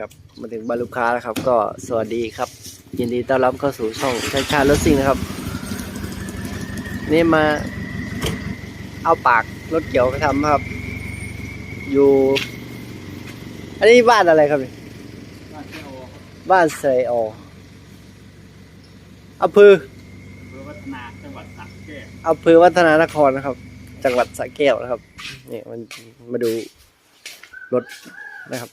ครับมาถึงบ้านลูกค้าแล้วครับ ก็สวัสดีครับ ยินดีต้อนรับเข้าสู่ช่องชาชาลถซิ่งนะครับ นี่มาเอาปากรถเกี่ยวไปทำครับ อยู่ อันนี้บ้านอะไรครับเนี่ยบ้านไซโออำเภออำเภอวัฒนาจังหวัดสระแก้วอำเภอวัฒนานครนะครับ จังหวัดสระแก้วนะครับนี่มันมาดูรถนะครับ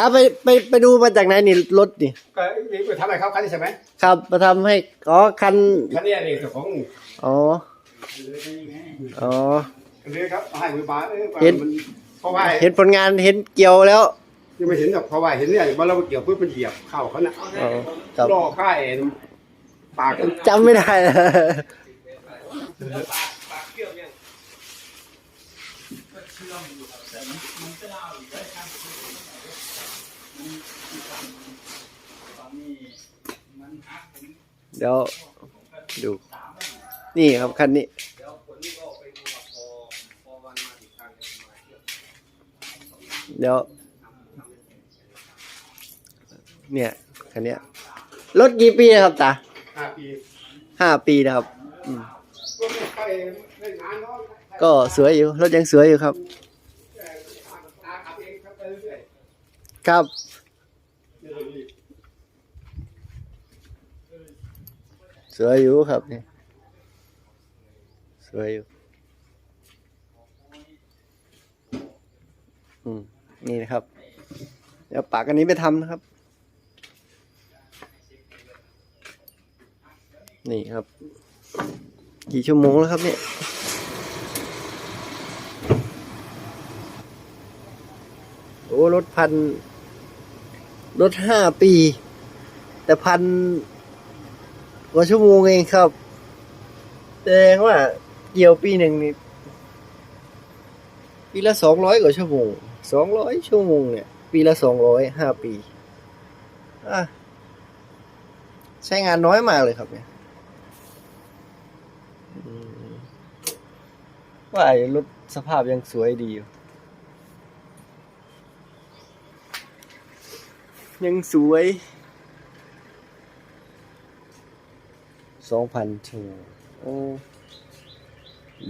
ตาไปไปไปดูมาจากไหนนี่รถนี่ก็นี่ไปทำอะไรครับคันนี้ใช่ไหมครับมาทำให้อ๋อคันคันนี้นี่เจ้าของอ๋ออ๋อเรือครับให้มือบาเออเห็นมันเพราะว่าเห็นผลงานเห็นเกี่ยวแล้วยังไม่เห็นหรอกเพราะว่าเห็นเนี่ยว่าเราเกี่ยวปุ๊บมันเหยียบเข้าเขาน่ะอ๋อครับล่อค่ายปากจำไม่ได้ นะเดี๋ยวดูนี่ครับคันนี้เดี๋ยว เนี่ย คันเนี้ยรถกี่ปีนะครับตาห้าปีห้าปีนะครับก็ไม่ค่อยเล่นงานเนาะ ก็สวยอยู่รถยังสวยอยู่ครับ ครับสวยอยู่ครับนี่สวยอยู่อืมนี่นะครับเดี๋ยวปากอันนี้ไปทำนะครับ นี่ครับ กี่ชั่วโมงแล้วครับเนี่ย โอ้รถพันรถห้าปี แต่พันกว่าชั่วโมงเองครับแสดงว่าเกี่ยวปีหนึ่งนี่ปีละสองร้อยกว่าชั่วโมงสองร้อยชั่วโมงเนี่ย ปีละสองร้อยห้าปีอะใช้งานน้อยมากเลยครับเนี่ยว่าไอรถสภาพยังสวยดีอยู่ ยังสวยสองพันชั่วโมงโอ้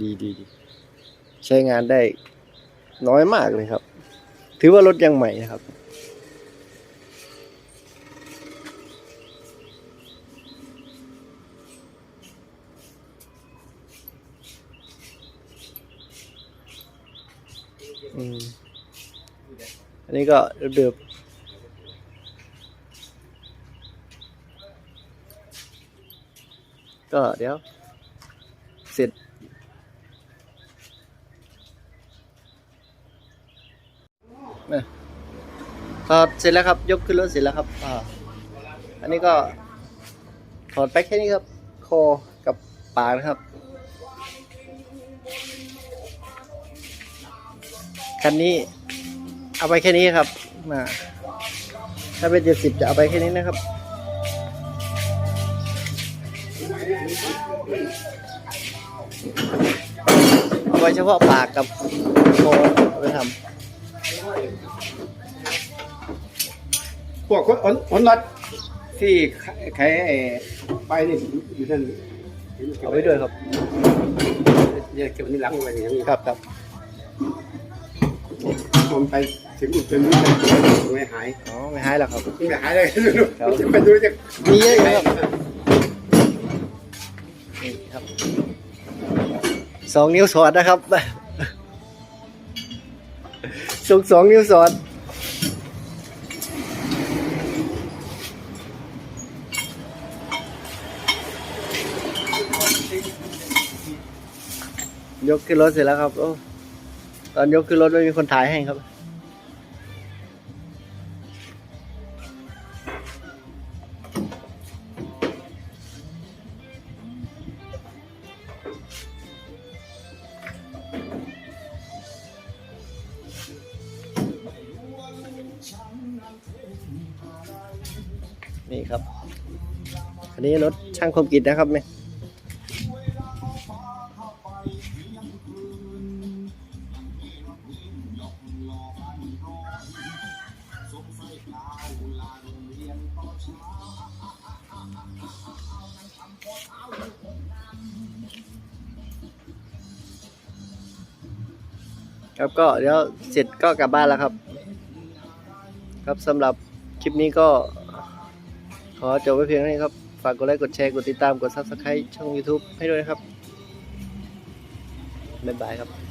ดีดีดี ใช้งานได้น้อยมากเลยครับ ถือว่ารถยังใหม่นะครับอืมอันนี้ก็เดือบ ก็เดี๋ยว เสร็จเนี่ยถอดเสร็จแล้วครับ ยกขึ้นรถเสร็จแล้วครับ อ่า อันนี้ก็ถอดไปแค่นี้ครับ คอกับปากนะครับ คันนี้ เอาไปแค่นี้ครับมาถ้าเป็นเจ็ดสิบจะเอาไปแค่นี้นะครับ เอาไว้เฉพาะปากกับคอเอาไปทพวกคนคนคนรัดที่ใครไอ้ไปนี่อยู่นั่นำเอาไว้ด้วยครับเนี่ยเก็บนี่หลังไว้อย่างนี้ครับครับผมไปถึงอุดเป็นนี้ไม่หาย อ๋อ ไม่หายหรอกครับ ไม่หายเลยครับจะไปดูจะมีเยอะอยู่ครับนี่ ครับสองนิ้วสอดนะครับสุกสองนิ้วสอดยกขึ้นรถเสร็จแล้วครับโอ้ตอนยกขึ้นรถไม่มีคนถ่ายให้ครับ นี่ครับ อันนี้รถช่างคมกิจนะครับเนี่ยครับก็เดี๋ยวเสร็จก็กลับบ้านแล้วครับ ครับสำหรับคลิปนี้ก็ ขอจบไว้เพียงเท่านี้ครับ ฝากกดไลค์ กดแชร์ กดติดตาม กด Subscribe ช่อง YouTube ให้ด้วยนะครับ บ๊ายบายครับ